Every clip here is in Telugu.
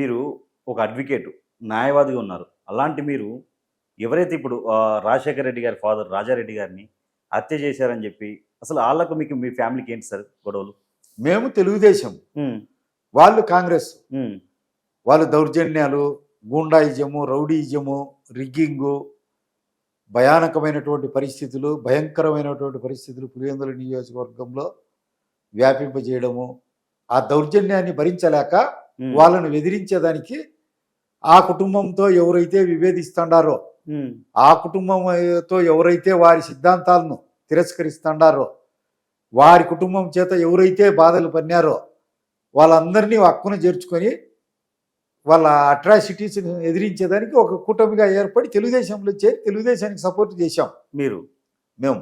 మీరు ఒక అడ్వకేట్ న్యాయవాదిగా ఉన్నారు. అలాంటి మీరు ఎవరైతే ఇప్పుడు రాజశేఖర రెడ్డి గారి ఫాదర్ రాజారెడ్డి గారిని హత్య చేశారని చెప్పి అసలు వాళ్ళకు మీకు మీ ఫ్యామిలీకి ఏంటి సార్ గొడవలు? మేము తెలుగుదేశం. వాళ్ళు కాంగ్రెస్. వాళ్ళు దౌర్జన్యాలు గూండాయిజము రౌడీయిజము రిగ్గింగు భయానకమైనటువంటి పరిస్థితులు భయంకరమైనటువంటి పరిస్థితులు పులివెందుల నియోజకవర్గంలో వ్యాపింపజేయడము ఆ దౌర్జన్యాన్ని భరించలేక వాళ్ళను ఎదిరించేదానికి ఆ కుటుంబంతో ఎవరైతే విభేదిస్తుండారో ఆ కుటుంబంతో ఎవరైతే వారి సిద్ధాంతాలను తిరస్కరిస్తుండారో వారి కుటుంబం చేత ఎవరైతే బాధలు పన్నారో వాళ్ళందరినీ హక్కును చేర్చుకొని వాళ్ళ అట్రాసిటీస్ ఎదిరించేదానికి ఒక కూటమిగా ఏర్పడి తెలుగుదేశంలో చేరి తెలుగుదేశానికి సపోర్ట్ చేశాం. మీరు? మేము.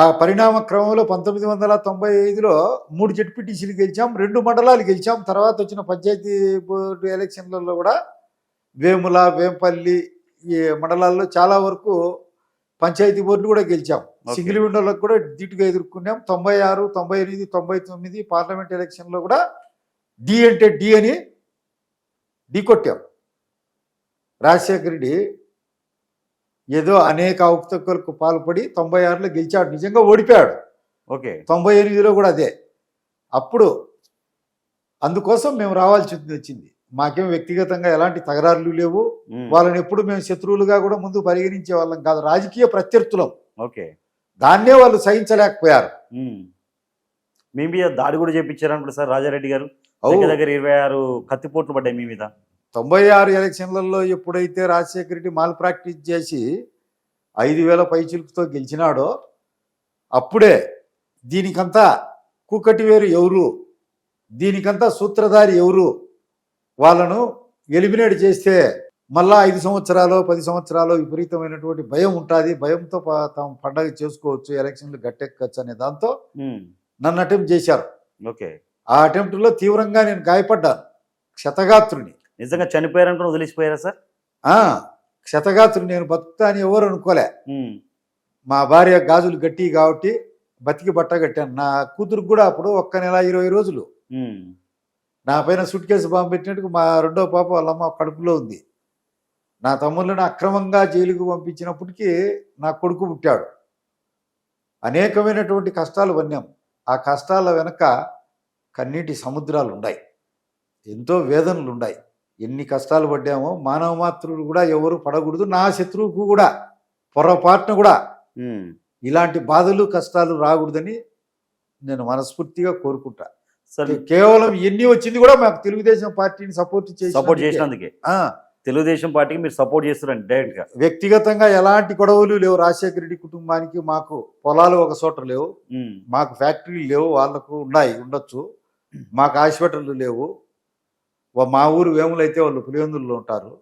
ఆ పరిణామ క్రమంలో పంతొమ్మిది వందల తొంభై ఐదులో మూడు జడ్పీటీసీలు గెలిచాం రెండు మండలాలు గెలిచాం. తర్వాత వచ్చిన పంచాయతీ బోర్డు ఎలక్షన్లలో కూడా వేముల వేంపల్లి ఈ మండలాల్లో చాలా వరకు పంచాయతీ బోర్డు కూడా గెలిచాం. సింగిల్ విండోలకు కూడా ధీటుగా ఎదుర్కొన్నాం. తొంభై ఆరు తొంభై ఎనిమిది తొంభై తొమ్మిది పార్లమెంట్ ఎలక్షన్లో కూడా డి అంటే డి అని డి కొట్టాం. రాజశేఖర రెడ్డి ఏదో అనేక అవకతవకలకు పాల్పడి తొంభై ఆరులో గెలిచాడు. నిజంగా ఓడిపోయాడు. ఓకే. తొంభై ఎనిమిదిలో కూడా అదే. అప్పుడు అందుకోసం మేము రావాల్సి వచ్చింది. మాకేం వ్యక్తిగతంగా ఎలాంటి తగరారులు లేవు. వాళ్ళని ఎప్పుడు మేము శత్రువులుగా కూడా ముందు పరిగణించే వాళ్ళం కాదు. రాజకీయ ప్రత్యర్థులం. ఓకే. దాన్నే వాళ్ళు సహించలేకపోయారు. మీ మీద దాడి కూడా చేపించారనుకుంటా సార్ రాజారెడ్డి గారు. దగ్గర ఇరవై ఆరు కత్తిపోట్లు పడ్డాయి మీ మీద. తొంభై ఆరు ఎలక్షన్లలో ఎప్పుడైతే రాజశేఖర రెడ్డి మాల్ ప్రాక్టీస్ చేసి ఐదు వేల పైచిలుకుతో గెలిచినాడో అప్పుడే దీనికంతా కుక్కటి వేరు ఎవరు దీనికంతా సూత్రధారి ఎవరు వాళ్ళను ఎలిమినేట్ చేస్తే మళ్ళా ఐదు సంవత్సరాలు పది సంవత్సరాలు విపరీతమైనటువంటి భయం ఉంటుంది. భయంతో తాము పండగ చేసుకోవచ్చు ఎలక్షన్లు గట్టెక్కచ్చు అనే దాంతో నన్ను అటెంప్ట్ చేశారు. ఓకే. ఆ అటెంప్ట్లో తీవ్రంగా నేను గాయపడ్డాను. క్షతగాత్రుని. నిజంగా చనిపోయారనుకుని వదిలేసిపోయారా సార్? ఆ క్షతగాత్రుని నేను బతుకుతా అని ఎవరు అనుకోలే. మా భార్య గాజులు గట్టి కాబట్టి బతికి బట్ట కట్టాను. నా కూతురు కూడా అప్పుడు ఒక్క నెల ఇరవై రోజులు. నా పైన సూట్ కేసు బాంబు పెట్టినట్టు మా రెండో పాప వాళ్ళమ్మ కడుపులో ఉంది. నా తమ్ముళ్ళని అక్రమంగా జైలుకు పంపించినప్పటికీ నా కొడుకు పుట్టాడు. అనేకమైనటువంటి కష్టాలు పన్నాం ఆ కష్టాల వెనక కన్నీటి సముద్రాలు ఉన్నాయి ఎంతో వేదనలు ఉన్నాయి ఎన్ని కష్టాలు పడ్డామో మానవ మాతృలు కూడా ఎవరు పడకూడదు నా శత్రువుకు కూడా పొరపాటున కూడా. ఇలాంటి బాధలు కష్టాలు రాకూడదని నేను మనస్ఫూర్తిగా కోరుకుంటా. సార్. కేవలం ఎన్ని వచ్చింది కూడా మాకు తెలుగుదేశం పార్టీని సపోర్ట్ చేసి సపోర్ట్ చేసినందుకే. తెలుగుదేశం పార్టీకి మీరు సపోర్ట్ చేస్తున్నారండి డైరెక్ట్గా. వ్యక్తిగతంగా ఎలాంటి గొడవలు లేవు. రాజశేఖర రెడ్డి కుటుంబానికి మాకు పొలాలు ఒక చోట లేవు. మాకు ఫ్యాక్టరీలు లేవు. వాళ్ళకు ఉన్నాయి ఉండొచ్చు. మాకు హాస్పిటళ్ళు లేవు. మా ఊరు వేములు అయితే వాళ్ళు పులివెందుల్లో ఉంటారు.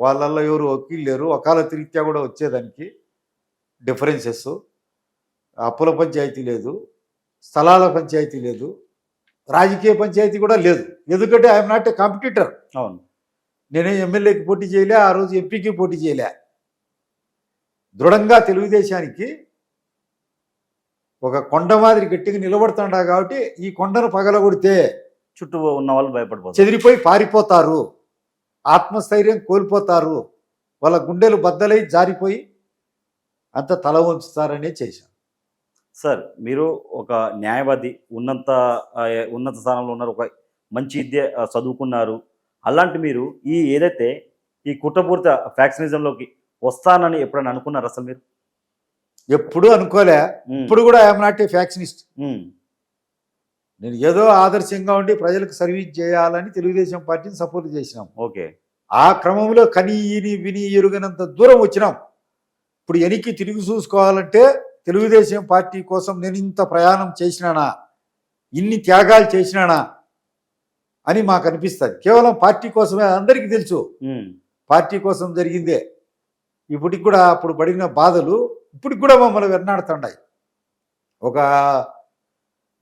వాళ్ళల్లో ఎవరు వకీలు లేరు. వకాలత్ రీత్యా కూడా వచ్చేదానికి డిఫరెన్సెస్. అప్పుల పంచాయతీ లేదు. స్థలాల పంచాయతీ లేదు. రాజకీయ పంచాయతీ కూడా లేదు. ఎందుకంటే ఐఎమ్ నాట్ ఏ కాంపిటీటర్. అవును. నేనే ఎమ్మెల్యేకి పోటీ చేయలే ఆ రోజు ఎంపీకి పోటీ చేయలే. దృఢంగా తెలుగుదేశానికి ఒక కొండ మాదిరి గట్టిగా నిలబడుతుండా కాబట్టి ఈ కొండను పగలగొడితే చుట్టూ ఉన్న వాళ్ళు భయపడిపోతారు. చెదిరిపోయి పారిపోతారు. ఆత్మస్థైర్యం కోల్పోతారు. వాళ్ళ గుండెలు బద్దలై జారిపోయి అంత తల వంచుతారనే చేశాం సార్ మీరు ఒక న్యాయవాది ఉన్నంత ఉన్నత స్థానంలో ఉన్నారు ఒక మంచి విద్య చదువుకున్నారు. అలాంటి మీరు ఈ ఏదైతే ఈ కుట్రపూరిత ఫ్యాక్షనిజంలోకి వస్తానని ఎప్పుడైనా అనుకున్నారు అసలు మీరు? ఎప్పుడూ అనుకోలే. ఇప్పుడు కూడా ఐఎమ్ నాట్ ఏ ఫ్యాక్షనిస్ట్. నేను ఏదో ఆదర్శంగా ఉండి ప్రజలకు సర్వీస్ చేయాలని తెలుగుదేశం పార్టీని సపోర్ట్ చేసినాం. ఓకే. ఆ క్రమంలో కని ఈని విని ఎరుగనంత దూరం వచ్చినాం. ఇప్పుడు వెనక్కి తిరిగి చూసుకోవాలంటే తెలుగుదేశం పార్టీ కోసం నేను ఇంత ప్రయాణం చేసినానా? ఇన్ని త్యాగాలు చేసినానా? అని మాకు అనిపిస్తుంది. కేవలం పార్టీ కోసమే అందరికీ తెలుసు. పార్టీ కోసం జరిగిందే. ఇప్పటికి కూడా అప్పుడు పడిన బాధలు ఇప్పటికి కూడా మమ్మల్ని వెన్నాడుతున్నాయి ఒక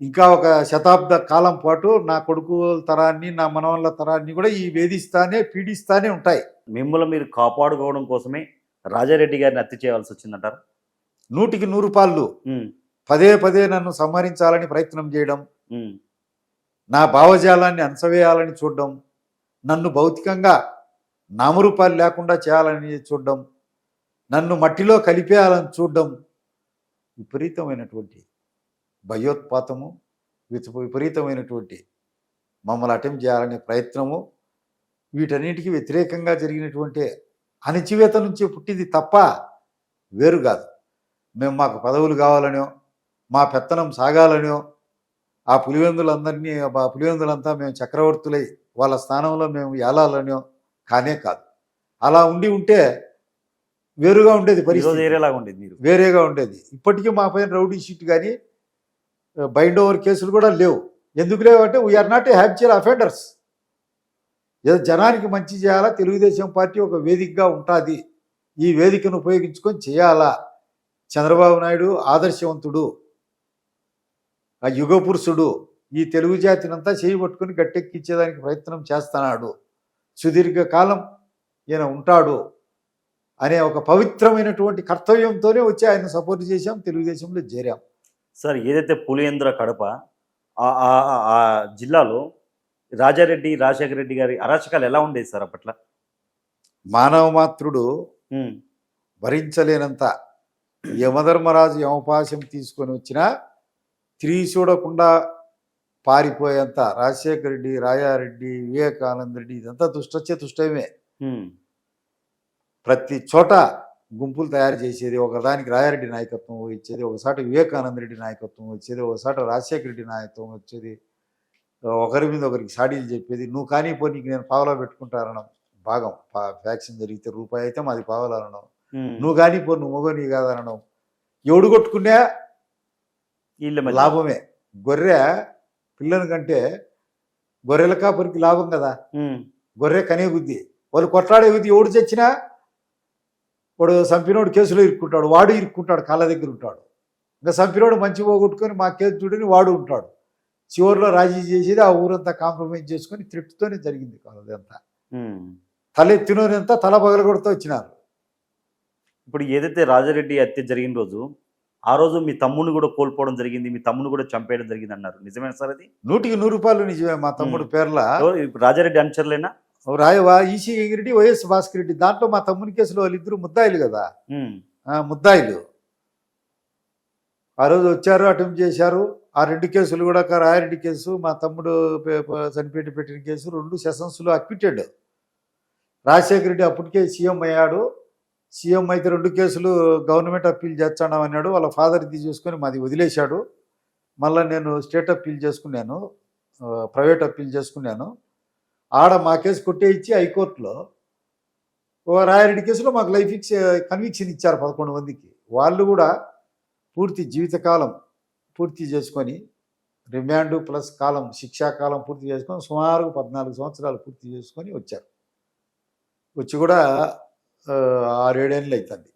ఇంకా ఒక శతాబ్ద కాలం పాటు నా కొడుకు తరాన్ని నా మనవళ్ళ తరాన్ని కూడా ఈ వేధిస్తానే పీడిస్తానే ఉంటాయి. మిమ్మల్ని మీరు కాపాడుకోవడం కోసమే రాజారెడ్డి గారిని హత్య చేయాల్సి వచ్చిందంటారు? నూటికి నూరు పాళ్ళు. పదే పదే నన్ను సంహరించాలని ప్రయత్నం చేయడం. నా భావజాలాన్ని అణసవేయాలని చూడడం. నన్ను భౌతికంగా నామరూపాలు లేకుండా చేయాలని చూడడం. నన్ను మట్టిలో కలిపేయాలని చూడడం. విపరీతమైనటువంటి భయోత్పాతము విపరీతమైనటువంటి మమ్మల్ని అటెంప్ట్ చేయాలనే ప్రయత్నము వీటన్నిటికీ వ్యతిరేకంగా జరిగినటువంటి అణచివేత నుంచి పుట్టింది తప్ప వేరు కాదు. మేము మాకు పదవులు కావాలనో మా పెత్తనం సాగాలనో ఆ పులివెందులందరినీ ఆ పులివెందులంతా మేము చక్రవర్తులై వాళ్ళ స్థానంలో మేము ఏలాలనో కానే కాదు. అలా ఉండి ఉంటే వేరుగా ఉండేది పరిస్థితి. ఏరేలాగా ఉండేది మీరు. వేరేగా ఉండేది. ఇప్పటికీ మా పైన రౌడీ షీట్ కానీ బైండ్ ఓవర్ కేసులు కూడా లేవు. ఎందుకు లేవు అంటే we're not a habitual offenders ఏదో జనానికి మంచి చేయాలా తెలుగుదేశం పార్టీ ఒక వేదికగా ఉంటుంది. ఈ వేదికను ఉపయోగించుకొని చేయాలా? చంద్రబాబు నాయుడు ఆదర్శవంతుడు ఆ యుగ పురుషుడు ఈ తెలుగు జాతినంతా చేయబట్టుకుని గట్టెక్కించేదానికి ప్రయత్నం చేస్తున్నాడు. సుదీర్ఘకాలం ఈయన ఉంటాడు అనే ఒక పవిత్రమైనటువంటి కర్తవ్యంతోనే వచ్చి ఆయన సపోర్ట్ చేశాం తెలుగుదేశంలో చేరాం. సార్ ఏదైతే పులియంద్ర కడప ఆ- జిల్లాలో రాజారెడ్డి రాజశేఖర రెడ్డి గారి అరాచకాలు ఎలా ఉండేది సార్ అప్పట్లో? మానవ మాత్రుడు భరించలేనంత యమధర్మరాజు యమపాశం తీసుకొని వచ్చినా తిరిగి చూడకుండా పారిపోయేంత రాజశేఖర రెడ్డి రాజారెడ్డి వివేకానంద రెడ్డి ఇదంతా దుష్టచ్చే దుష్టమే ప్రతి చోట గుంపులు తయారు చేసేది ఒకదానికి రాయారెడ్డి నాయకత్వం ఇచ్చేది ఒకసారి వివేకానంద రెడ్డి నాయకత్వం వచ్చేది ఒకసారి రాజశేఖర రెడ్డి నాయకత్వం వచ్చేది. ఒకరి మీద ఒకరికి సాడీలు చెప్పేది నువ్వు కానీ పో నీకు నేను పావలా పెట్టుకుంటారనడం భాగం. ఫ్యాక్షన్ జరిగితే రూపాయి అయితే మాది పావలనడం ఉమ్. నువ్వు కానీ పో నువ్వు మొగ నీ కాదనడం ఎవడు కొట్టుకున్నా మధ్య. లాభమే. గొర్రె పిల్లని కంటే గొర్రెల కాపరికి లాభం కదా. గొర్రె కనే బుద్ధి. వాళ్ళు కొట్లాడే బుద్ధి ఎవడు చచ్చినా వాడు సంపినోడు కేసులో ఇరుక్కుంటాడు వాడు ఇరుక్కుంటాడు కాళ్ళ దగ్గర ఉంటాడు. ఇంకా సంపినోడు మంచి పోగొట్టుకొని మా కేసు చూడని వాడు ఉంటాడు. చివరిలో రాజీ చేసేది ఆ ఊరంతా కాంప్రమైజ్ చేసుకొని త్రిప్తోనే జరిగింది అదంతా. ఉమ్. తలెత్తినోరంతా తల పగలగొడుతూ వచ్చినారు. ఇప్పుడు ఏదైతే రాజారెడ్డి హత్య జరిగిన రోజు ఆ రోజు మీ తమ్ముని కూడా కోల్పోవడం జరిగింది మీ తమ్ముని కూడా చంపేయడం జరిగింది అన్నారు. నిజమేనా సార్ అది? నూటికి నూరు రూపాయలు నిజమే మా తమ్ముడు పేర్ల. రాజారెడ్డి అనుచరులేనా? రాయవా? EC Reddy YS Bhaskar Reddy. దాంట్లో మా తమ్ముని కేసులో వాళ్ళిద్దరు ముద్దాయిలు కదా? ముద్దాయిలు. ఆ రోజు వచ్చారు అటెంప్ట్ చేశారు. ఆ రెండు కేసులు కూడా ఒక రాయరెడ్డి కేసు మా తమ్ముడు చనిపెట్టి పెట్టిన కేసు రెండు సెషన్స్లో అక్విటెడ్. రాజశేఖర రెడ్డి అప్పటికే సీఎం అయ్యాడు. సీఎం అయితే రెండు కేసులు గవర్నమెంట్ అప్పీల్ చేస్తాను అన్నాడు. వాళ్ళ ఫాదర్ తీసుకొని మాది వదిలేశాడు. మళ్ళీ నేను స్టేట్ అప్పీల్ చేసుకున్నాను. ప్రైవేట్ అప్పీల్ చేసుకున్నాను. ఆడ మా కేసు కొట్టేయించి హైకోర్టులో ఓ రాయరెడ్డి కేసులో మాకు లైఫ్ కన్విక్షన్ ఇచ్చారు పదకొండు మందికి. వాళ్ళు కూడా పూర్తి జీవితకాలం పూర్తి చేసుకొని రిమాండ్ ప్లస్ కాలం శిక్షాకాలం పూర్తి చేసుకొని సుమారు పద్నాలుగు సంవత్సరాలు పూర్తి చేసుకొని వచ్చారు. వచ్చి కూడా ఆరేడేళ్ళు అవుతుంది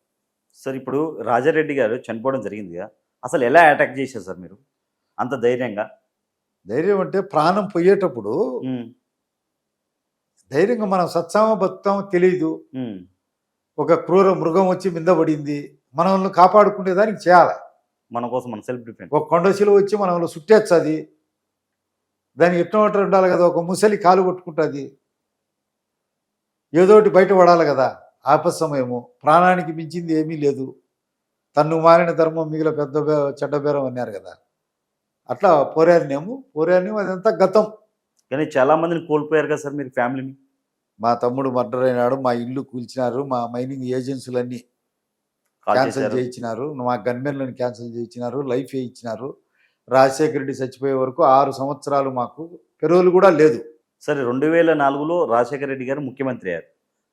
సార్ ఇప్పుడు రాజారెడ్డి గారు చనిపోవడం జరిగింది అసలు ఎలా అటాక్ చేశారు సార్ మీరు? అంత ధైర్యంగా? ధైర్యం అంటే ప్రాణం పోయేటప్పుడు ధైర్యంగా మనం సత్సామో బతుకుతామో తెలియదు ఒక క్రూర మృగం వచ్చి మింద పడింది. మనల్ని కాపాడుకునేదానికి చేయాలి. మన కోసం మన సెల్ఫ్ డిఫెన్స్ ఒక కొండశిల వచ్చి మనల్ని సుట్టేస్తుంది దానికి ఎట్లా ఉండాలి కదా ఒక ముసలి కాలు కొట్టుకుంటుంది. ఏదోటి బయట పడాలి కదా ఆపద సమయము ప్రాణానికి మించింది ఏమీ లేదు. తన్ను మారిన ధర్మం మిగిలిన పెద్ద చెడ్డ బేరం అన్నారు కదా. అట్లా పోరాడినాము. పోరాడినాము అదంతా గతం. కానీ చాలా మందిని కోల్పోయారు కదా సార్ మీరు ఫ్యామిలీని. మా తమ్ముడు మర్డర్ అయినాడు మా ఇల్లు కూల్చినారు మా మైనింగ్ ఏజెన్సీలన్నీ క్యాన్సిల్ చేయించినారు మా గన్మెన్లను క్యాన్సిల్ చేయించినారు లైఫ్ ఇచ్చినారు రాజశేఖర రెడ్డి చచ్చిపోయే వరకు ఆరు సంవత్సరాలు మాకు పెరోలు కూడా లేదు. సరే రెండు వేల నాలుగులో రాజశేఖర రెడ్డి గారు ముఖ్యమంత్రి అయ్యారు.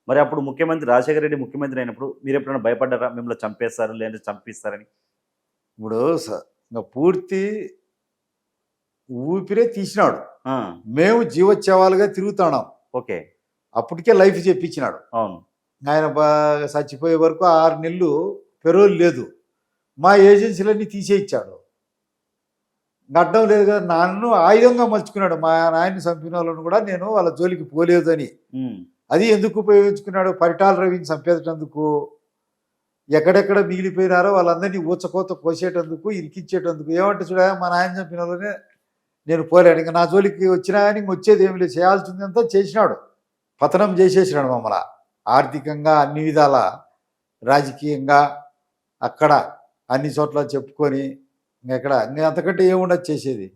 మరి అప్పుడు ముఖ్యమంత్రి రాజశేఖర రెడ్డి ముఖ్యమంత్రి అయినప్పుడు మీరు ఎప్పుడైనా భయపడ్డారా? మిమ్మల్ని చంపేస్తారు లేదంటే చంపిస్తారని? ఇప్పుడు పూర్తి ఊపిరే తీసినాడు. మేము జీవోత్సవాలుగా తిరుగుతున్నాం. ఓకే. అప్పటికే లైఫ్ చెప్పించినాడు. అవును. ఆయన చచ్చిపోయే వరకు ఆరు నెలలు పెరోల్ లేదు. మా ఏజెన్సీలన్నీ తీసేయించాడు గడ్డం లేదు కదా నన్ను ఆయుధంగా మలుచుకున్నాడు. మా నాయన్ని చంపిన వాళ్ళని కూడా నేను వాళ్ళ జోలికి పోలేదని. అది ఎందుకు ఉపయోగించుకున్నాడు? పరిటాల రవిని చంపేటందుకు ఎక్కడెక్కడ మిగిలిపోయినారో వాళ్ళందరినీ ఊచకోత కోసేటందుకు ఇరికిచ్చేటందుకు ఏమంటే చూడ మా నాయన చంపిన వాళ్ళనే నేను పోలేను. ఇంకా నా జోలికి వచ్చినా కానీ ఇంక వచ్చేది ఏమి లేదు. చేయాల్సిందంతా చేసినాడు. పతనం చేసేసినాడు మమ్మల్ని. ఆర్థికంగా అన్ని విధాల రాజకీయంగా అక్కడ అన్ని చోట్ల చెప్పుకొని ఇంకెక్కడ ఇంకా అంతకంటే ఏముండదు చేసేది.